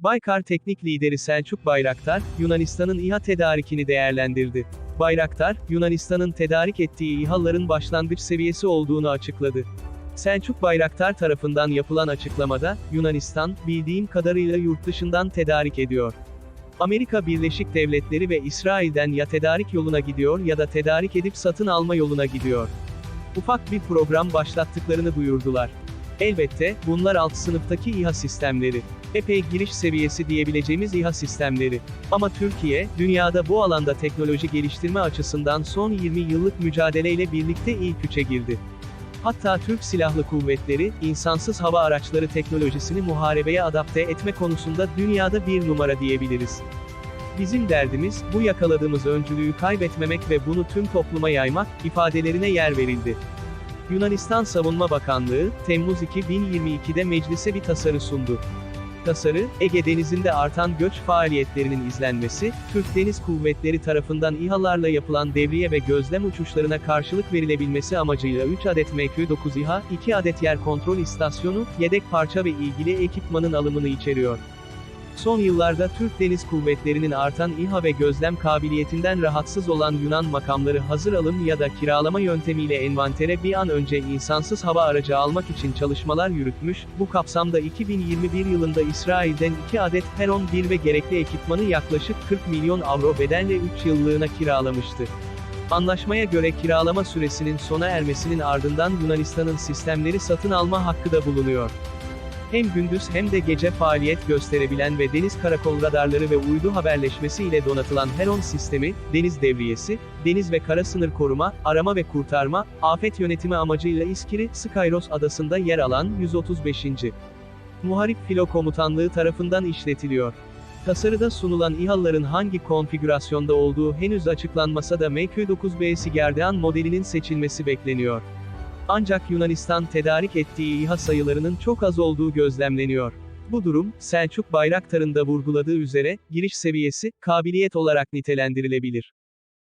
Baykar Teknik Lideri Selçuk Bayraktar, Yunanistan'ın İHA tedarikini değerlendirdi. Bayraktar, Yunanistan'ın tedarik ettiği İHA'ların başlangıç seviyesi olduğunu açıkladı. Selçuk Bayraktar tarafından yapılan açıklamada, Yunanistan, bildiğim kadarıyla yurt dışından tedarik ediyor. Amerika Birleşik Devletleri ve İsrail'den ya tedarik yoluna gidiyor ya da tedarik edip satın alma yoluna gidiyor. Ufak bir program başlattıklarını duyurdular. Elbette, bunlar alt sınıftaki İHA sistemleri. Epey giriş seviyesi diyebileceğimiz İHA sistemleri. Ama Türkiye, dünyada bu alanda teknoloji geliştirme açısından son 20 yıllık mücadeleyle birlikte ilk üçe girdi. Hatta Türk Silahlı Kuvvetleri, insansız hava araçları teknolojisini muharebeye adapte etme konusunda dünyada bir numara diyebiliriz. Bizim derdimiz, bu yakaladığımız öncülüğü kaybetmemek ve bunu tüm topluma yaymak, ifadelerine yer verildi. Yunanistan Savunma Bakanlığı, Temmuz 2022'de meclise bir tasarı sundu. Tasarı, Ege Denizi'nde artan göç faaliyetlerinin izlenmesi, Türk Deniz Kuvvetleri tarafından İHA'larla yapılan devriye ve gözlem uçuşlarına karşılık verilebilmesi amacıyla 3 adet MQ-9 İHA, 2 adet yer kontrol istasyonu, yedek parça ve ilgili ekipmanın alımını içeriyor. Son yıllarda Türk Deniz Kuvvetleri'nin artan İHA ve gözlem kabiliyetinden rahatsız olan Yunan makamları hazır alım ya da kiralama yöntemiyle envantere bir an önce insansız hava aracı almak için çalışmalar yürütmüş, bu kapsamda 2021 yılında İsrail'den 2 adet Heron 1 ve gerekli ekipmanı yaklaşık 40 milyon avro bedelle 3 yıllığına kiralamıştı. Anlaşmaya göre kiralama süresinin sona ermesinin ardından Yunanistan'ın sistemleri satın alma hakkı da bulunuyor. Hem gündüz hem de gece faaliyet gösterebilen ve deniz karakol radarları ve uydu haberleşmesi ile donatılan Heron sistemi, deniz devriyesi, deniz ve kara sınır koruma, arama ve kurtarma, afet yönetimi amacıyla İskiri, Skyros adasında yer alan 135. Muharip Filo Komutanlığı tarafından işletiliyor. Tasarıda sunulan İHA'ların hangi konfigürasyonda olduğu henüz açıklanmasa da MQ-9B Sigerdean modelinin seçilmesi bekleniyor. Ancak Yunanistan tedarik ettiği İHA sayılarının çok az olduğu gözlemleniyor. Bu durum, Selçuk Bayraktar'ın da vurguladığı üzere, giriş seviyesi, kabiliyet olarak nitelendirilebilir.